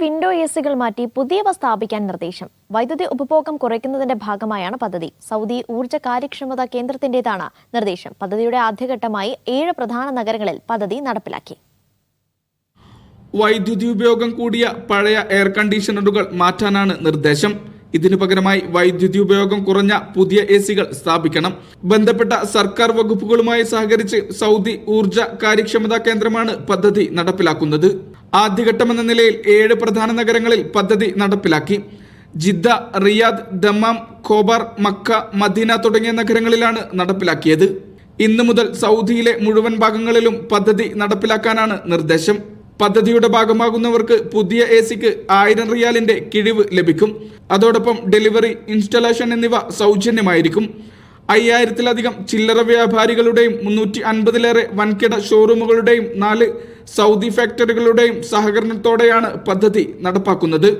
Window A സികൾ മാറ്റി പുതിയവ സ്ഥാപിക്കാൻ നിർദ്ദേശം. വൈദ്യുതി ഉപഭോഗം കുറയ്ക്കുന്നതിന്റെ ഭാഗമായാണ് പദ്ധതി. സൗദി ഊർജ കാര്യക്ഷമത കേന്ദ്രത്തിന്റേതാണ് നിർദ്ദേശം. പദ്ധതിയുടെ ആദ്യഘട്ടമായി ഏഴ് പ്രധാന നഗരങ്ങളിൽ പദ്ധതി നടപ്പിലാക്കി. വൈദ്യുതി ഉപയോഗം കൂടിയ പഴയ എയർ കണ്ടീഷണറുകൾ മാറ്റാനാണ് നിർദ്ദേശം. ഇതിനു പകരമായി വൈദ്യുതി ഉപയോഗം കുറഞ്ഞ പുതിയ എ സികൾ സ്ഥാപിക്കണം. ബന്ധപ്പെട്ട സർക്കാർ വകുപ്പുകളുമായി സഹകരിച്ച് സൗദി ഊർജ കാര്യക്ഷമതാ കേന്ദ്രമാണ് പദ്ധതി നടപ്പിലാക്കുന്നത്. ആദ്യഘട്ടമെന്ന നിലയിൽ ഏഴ് പ്രധാന നഗരങ്ങളിൽ പദ്ധതി നടപ്പിലാക്കി. Jeddah Riyadh Dammam Khobar Mecca Medina തുടങ്ങിയ നഗരങ്ങളിലാണ് നടപ്പിലാക്കിയത്. ഇന്നു മുതൽ സൗദിയിലെ മുഴുവൻ ഭാഗങ്ങളിലും പദ്ധതി നടപ്പിലാക്കാനാണ് നിർദ്ദേശം. പദ്ധതിയുടെ ഭാഗമാകുന്നവർക്ക് പുതിയ എ സിക്ക് ആയിരം റിയാലിന്റെ കിഴിവ് ലഭിക്കും. അതോടൊപ്പം ഡെലിവറി ഇൻസ്റ്റലേഷൻ എന്നിവ സൗജന്യമായിരിക്കും. അയ്യായിരത്തിലധികം ചില്ലറ വ്യാപാരികളുടെയും മുന്നൂറ്റി അൻപതിലേറെ വൻകിട ഷോറൂമുകളുടെയും നാല് സൗദി ഫാക്ടറികളുടെയും സഹകരണത്തോടെയാണ് പദ്ധതി നടപ്പാക്കുന്നത്.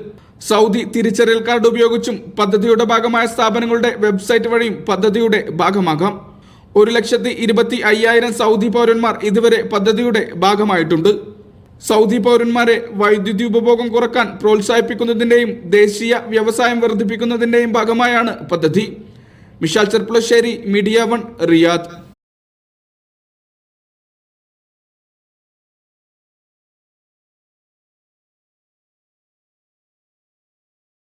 സൗദി തിരിച്ചറിയൽ കാർഡ് ഉപയോഗിച്ചും പദ്ധതിയുടെ ഭാഗമായ സ്ഥാപനങ്ങളുടെ വെബ്സൈറ്റ് വഴിയും പദ്ധതിയുടെ ഭാഗമാകാം. ഒരു ലക്ഷത്തി ഇരുപത്തി അയ്യായിരം സൗദി പൗരന്മാർ ഇതുവരെ പദ്ധതിയുടെ ഭാഗമായിട്ടുണ്ട്. സൗദി പൗരന്മാരെ വൈദ്യുതി ഉപഭോഗം കുറയ്ക്കാൻ പ്രോത്സാഹിപ്പിക്കുന്നതിന്റെയും ദേശീയ വ്യവസായം വർദ്ധിപ്പിക്കുന്നതിന്റെയും ഭാഗമായാണ് പദ്ധതി. Mishal Cherpulassery Media One Riyadh.